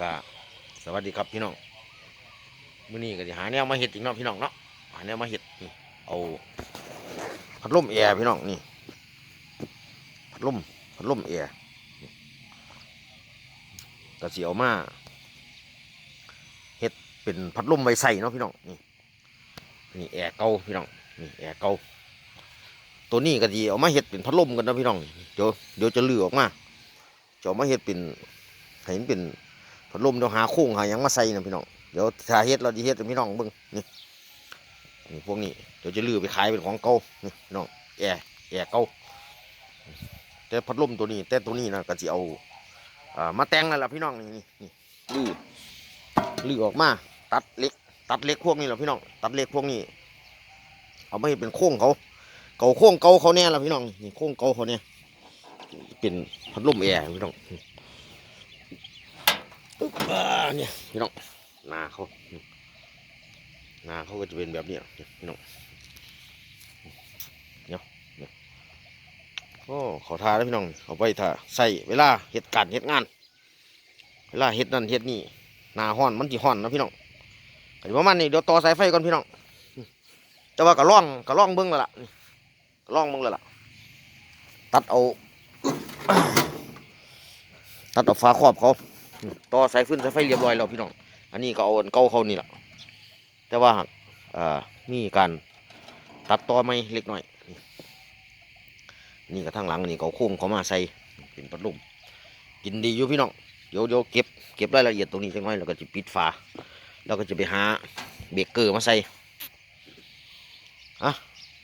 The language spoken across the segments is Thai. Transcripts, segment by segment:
ก็สวัสดีครับพี่น้องมื้อนี้ก็สิหาแนวมาเฮ็ดอีกเนาะพี่น้องเนาะหาแนวมาเฮ็ดนี่เอาพัดลมแอร์พี่น้องนี่พัดลมพัดลมแอร์ก็สิเอามาเฮ็ดเป็นพัดลมไว้ใส่เนาะพี่น้องนี่นี่แอร์เก่าพี่น้องนี่แอร์เก่าตัวนี้ก็สิเอามาเฮ็ดเป็นพัดลมกันนะพี่น้องเดี๋ยวเดี๋ยวจะลือออกมาจะเอามาเฮ็ดเป็นให้มันเป็น พัดลมเดี๋ยวหาโค้งหายังมาใส่นะพี่น้องเดี๋ยวถ้าเฮ็ดเราจะเฮ็ดพี่น้องเบิ่งนี่นี่พวกนี้เดี๋ยวจะลือไปขายเป็นของเก่านี่พี่น้องแอร์แอร์เก่าแต่พัดลมตัวนี้ แต่ตัวนี้นะก็สิเอาอ่ามาแต่งนั่นแหละพี่น้องนี่นี่ลือลือออกมาตัดเล็ก ตัดเล็กพวกนี้แหละพี่น้องตัดเล็กพวกนี้ เอามาให้เป็นโค้งเขาเก่าโค้งเก่าเขาแน่ละพี่น้องนี่โค้งเก่าเขาเนี่ยเป็นพัดลมแอร์พี่น้อง ปึ๊บอ่าเนี่ยพี่น้องนาเขานาเขาก็จะเป็นแบบนี้เนี่ยพี่น้องเนี่ยเนี่ยโอ้ขอทาแล้วพี่น้องเอาไปถ้าใส่เวลาเฮ็ดการณ์เฮ็ดงาน เวลาเฮ็ดนั่นเฮ็ดนี่นาห้อนมันสิห้อนนะพี่น้องก็สิประมาณนี้เดี๋ยวต่อสายไฟก่อนพี่น้องแต่ว่าก็ล่องก็ล่องเบิ้งแล้วล่ะนี่ก็ล่องเบิ้งแล้วล่ะตัดเอาตัดเอาฟ้าครอบเขา ต่อสายฟื้นสายไฟเรียบร้อยแล้วพี่น้อง อันนี้ก็เอาเก่าเขานี่แหละแต่ว่าอ่ามีการตัดต่อไม่เล็กน้อย นี่นี่ก็ทางหลังนี่เอาโค้งเขามาใส่เป็นพัดลมกินดีอยู่พี่น้องเดี๋ยวเดี๋ยวเก็บเก็บรายละเอียดตรงนี้จังไว้แล้วก็จะปิดฝาแล้วก็จะไปหาเบเกอร์มาใส่อะ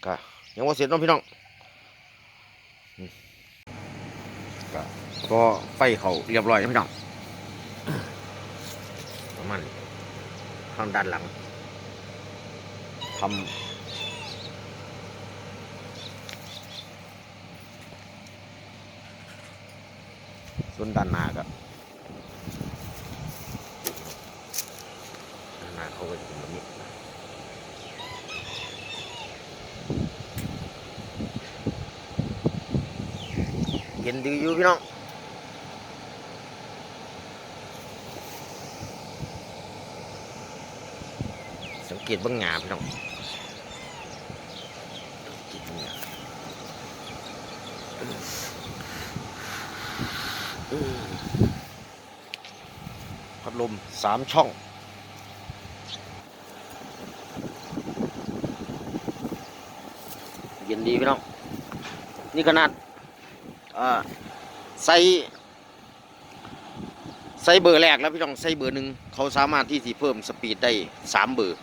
ก็ยังว่าเสร็จน้องพี่น้องก็ก็ไฟเขาเรียบร้อยแล้วพี่น้อง ประมาณนี้ข้างด้านหลังทำส่วนด้านหน้าก็ด้านหน้าเขาก็จะเป็นแบบนี้เห็นดีอยู่พี่น้อง สังเก ตเบ้างงาพี่น้องพัดลมสามช่องเย็นดีพี่น้อง นี่ขนาดใส่ใส่เบอร์แรกแล้วพี่น้องใส่เบอร์หนึ่งเขาสามารถที่จะเพิ่มสปีดได้สามเบอร์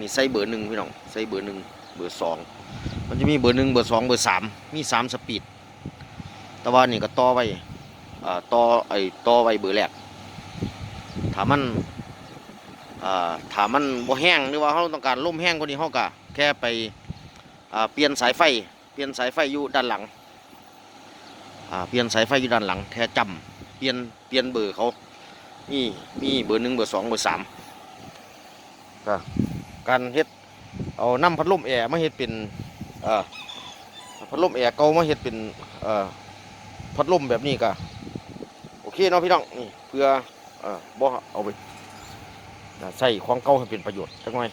นี่ใส่เบอร์หนึ่งพี่น้องใส่เบอร์หนึ่งเบอร์สองมันจะมีเบอร์หนึ่งเบอร์สองเบอร์สามมีสามสปีดแต่ว่านี่ก็ต่อไว้อ่าต่อไอ้ต่อไว้เบอร์แรกถามมันอ่าถามมันบ่แห้งหรือว่าเราต้องการล่มแห้งกว่านี้เราก็แค่ไปอ่าเปลี่ยนสายไฟ เปลี่ยนสายไฟอยู่ด้านหลังอ่าเปลี่ยนสายไฟอยู่ด้านหลังแค่จำเปลี่ยนเปลี่ยนเบอร์เขามีมีเบอร์หนึ่งเบอร์สองเบอร์สามก็ การเฮ็ดเอาน้ำพัดลมแอร์มาเฮ็ดเป็นเอ่อพัดลมแอร์เก่ามาเฮ็ดเป็นเอ่อพัดลมแบบนี้ก็โอเคเนาะพี่น้องนี่เพื่อเอ่อบ่เอาไปใส่ของเก่าให้เป็นประโยชน์จักหน่อย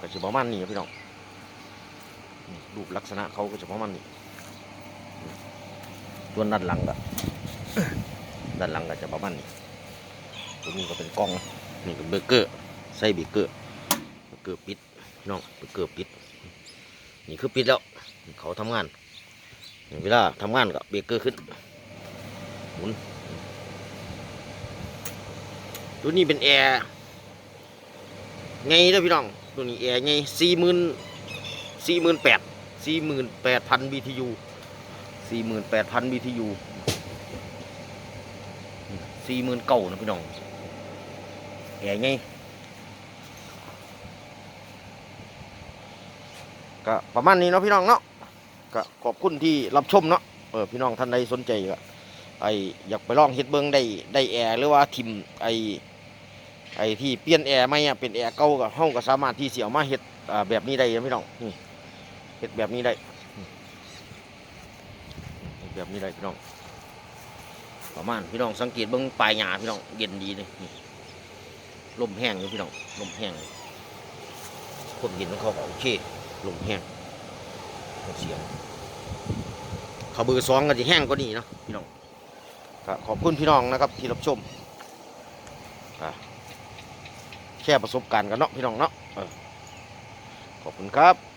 ก็สิประมาณนี้พี่น้องรูปลักษณะเขาก็จะประมาณนี้นี่ส่วนด้านหลังก็ด้านหลังก็จะประมาณนี้ตัวนี้ก็เป็นกล้องนี่เป็เบเกอร์ใส่เบเกอร์ เกือบปิดน้องเกือบปิด นี่คือปิดแล้ว เขาทำงานเวลาทำงานก็เบรกเกอร์ขึ้นหมุนตัวนี้เป็นแอร์ไงเด้อพี่น้องตัวนี้แอร์ไงสี่หมื่นสี่หมื่นแปดสี่หมื่นแปดพัน BTU สี่หมื่นแปดพัน BTU สี่หมื่นเก้านะพี่น้องแอร์ไง ก็ประมาณนี้เนาะพี่น้องเนาะก็ขอบคุณที่รับชมเนาะเออพี่น้องท่านใดสนใจก็ไออยากไปลองเฮ็ดเบิ้งได้ได้แอร์หรือว่าทิมไอไอที่เปลี่ยนแอร์ใหม่อะเป็นแอร์เก่าก็เฮาก็สามารถที่สิเอามาเฮ็ดอ่าแบบนี้ได้พี่น้องนี่เฮ็ดแบบนี้ได้แบบนี้ได้พี่น้องประมาณพี่น้องสังเกตเบิ่งปลายหญ้าพี่น้องเย็นดีเลยนี่ลมแห้งอยู่พี่น้องลมแห้งคนเห็นของเขาก็โอเค ลมแห้งเสียงเขาเบอร์สองก็จะแห้งกว่านี้เนาะพี่น้องขอบคุณพี่น้องนะครับที่รับชมแค่ประสบการณ์กันเนาะพี่น้องเนาะขอบคุณครับ